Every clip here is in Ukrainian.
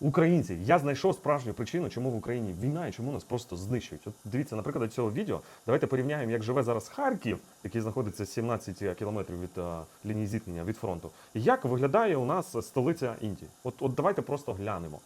Українці, я знайшов справжню причину, чому в Україні війна і чому нас просто знищують. От дивіться, наприклад, цього відео. Давайте порівняємо, як живе зараз Харків, який знаходиться 17 кілометрів від а, лінії зіткнення від фронту, і як виглядає у нас столиця Індії. От, от давайте просто глянемо.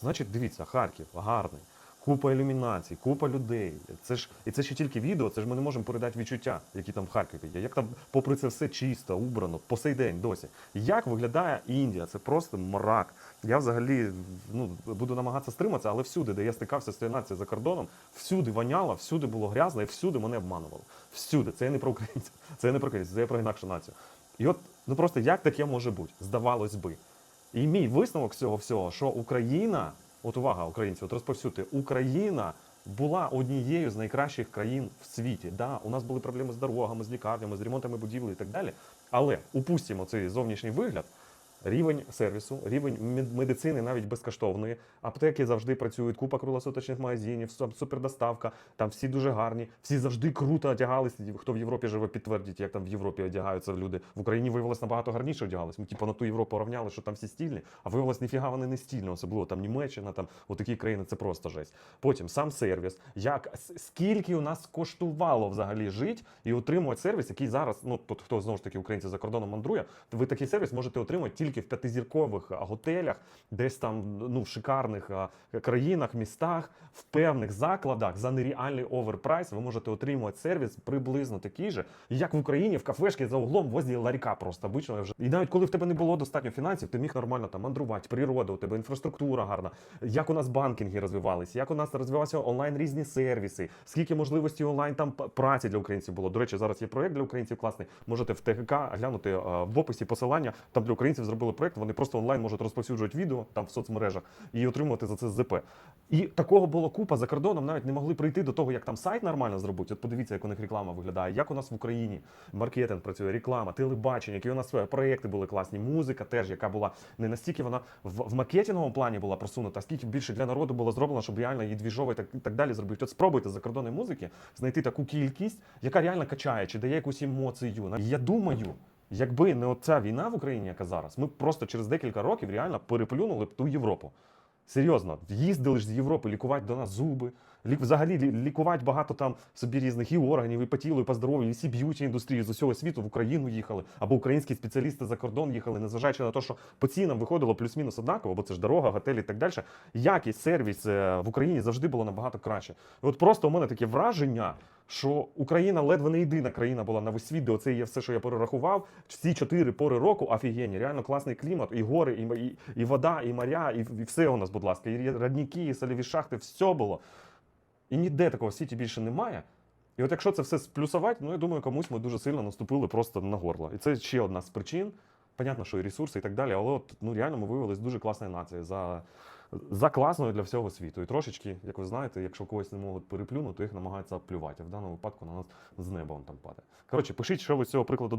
Значить, дивіться, Харків гарний, купа ілюмінацій, купа людей. Це ж і це ще тільки відео. Це ж ми не можемо передати відчуття, які там в Харкові є. Як там, попри це все чисто, убрано, по сей день досі. Як виглядає Індія? Це просто мрак. Я взагалі ну, буду намагатися стриматися, але всюди, де я стикався з цією нацією за кордоном, всюди воняло, всюди було грязно, і всюди мене обманувало. Всюди. Це я не про українців, це я не про українців, це я про інакшу націю. І от ну просто як таке може бути? Здавалось би. І мій висновок цього всього, що Україна, от увага, українці, от розповсюдьте, Україна була однією з найкращих країн в світі. Да, у нас були проблеми з дорогами, з лікарнями, з ремонтами будівлі і так далі. Але упустимо цей зовнішній вигляд. Рівень сервісу, рівень медицини навіть безкоштовної. Аптеки завжди працюють, купа круглосуточних магазинів, су- супердоставка. Там всі дуже гарні, всі завжди круто одягались. Хто в Європі живе, підтвердить, як там в Європі одягаються люди. В Україні виявилось набагато гарніше одягались. Ми типу на ту Європу рівняли, що там всі стільні, а виявилось, ніфіга вони не стільні, особливо там Німеччина, там отакі країни, це просто жесть. Потім сам сервіс. Як скільки у нас коштувало взагалі жити і отримувати сервіс, який зараз, ну тут хто знову ж таки українці за кордоном мандрує, ви такий сервіс можете отримати тільки в п'ятизіркових готелях, десь там ну в шикарних країнах, містах, в певних закладах за нереальний оверпрайс. Ви можете отримувати сервіс приблизно такий же, як в Україні в кафешці за углом возле ларька просто обичного вже. І навіть коли в тебе не було достатньо фінансів, ти міг нормально там мандрувати, природа, у тебе інфраструктура гарна, як у нас банкінги розвивалися, як у нас розвивалися онлайн різні сервіси, скільки можливостей онлайн там праці для українців було. До речі, зараз є проект для українців класний. Можете в ТГК глянути в описі посилання. Там для українців зробили проект. Вони просто онлайн можуть розповсюджувати відео там в соцмережах і отримувати за це ЗП. І такого було купа за кордоном. Навіть не могли прийти до того, як там сайт нормально зробити. От подивіться, як у них реклама виглядає, як у нас в Україні маркетинг працює, реклама, телебачення, які у нас е, проекти були класні, музика теж, яка була не настільки вона в, в маркетинговому плані була просунута, а скільки більше для народу було зроблено, щоб реально її двіжово і так, далі зробити. От спробуйте за кордони музики знайти таку кількість, яка реально качає, чи дає якусь емоцію. Я думаю. Якби не оця війна в Україні, яка зараз, ми просто через декілька років реально переплюнули б ту Європу. Серйозно, їздили ж з Європи лікувати до нас зуби, лік, взагалі лікувати багато там собі різних і органів, і по тілу, і по здоров'ю, і всі б'юті індустрії з усього світу в Україну їхали, або українські спеціалісти за кордон їхали, незважаючи на те, що по цінам виходило плюс-мінус однаково, бо це ж дорога, готелі і так далі. Якість, сервіс е, в Україні завжди було набагато краще. І от просто у мене таке враження, що Україна ледве не єдина країна була на весь світ, де оце є все, що я перерахував. Ці чотири пори року офігенні, реально класний клімат, і гори, і, і, і вода, і моря, і, і все у нас, будь ласка, і родники, і сольові шахти, все було. І ніде такого в світі більше немає. І от якщо це все сплюсувати, ну я думаю, комусь ми дуже сильно наступили просто на горло. І це ще одна з причин. Понятно, що і ресурси, і так далі, але от ну реально ми виявились дуже класною нацією за, за класною для всього світу. І трошечки, як ви знаєте, якщо когось не можуть переплюнути, їх намагаються плювати. А в даному випадку на нас з неба он там падає. Коротше, пишіть, що ви з цього прикладу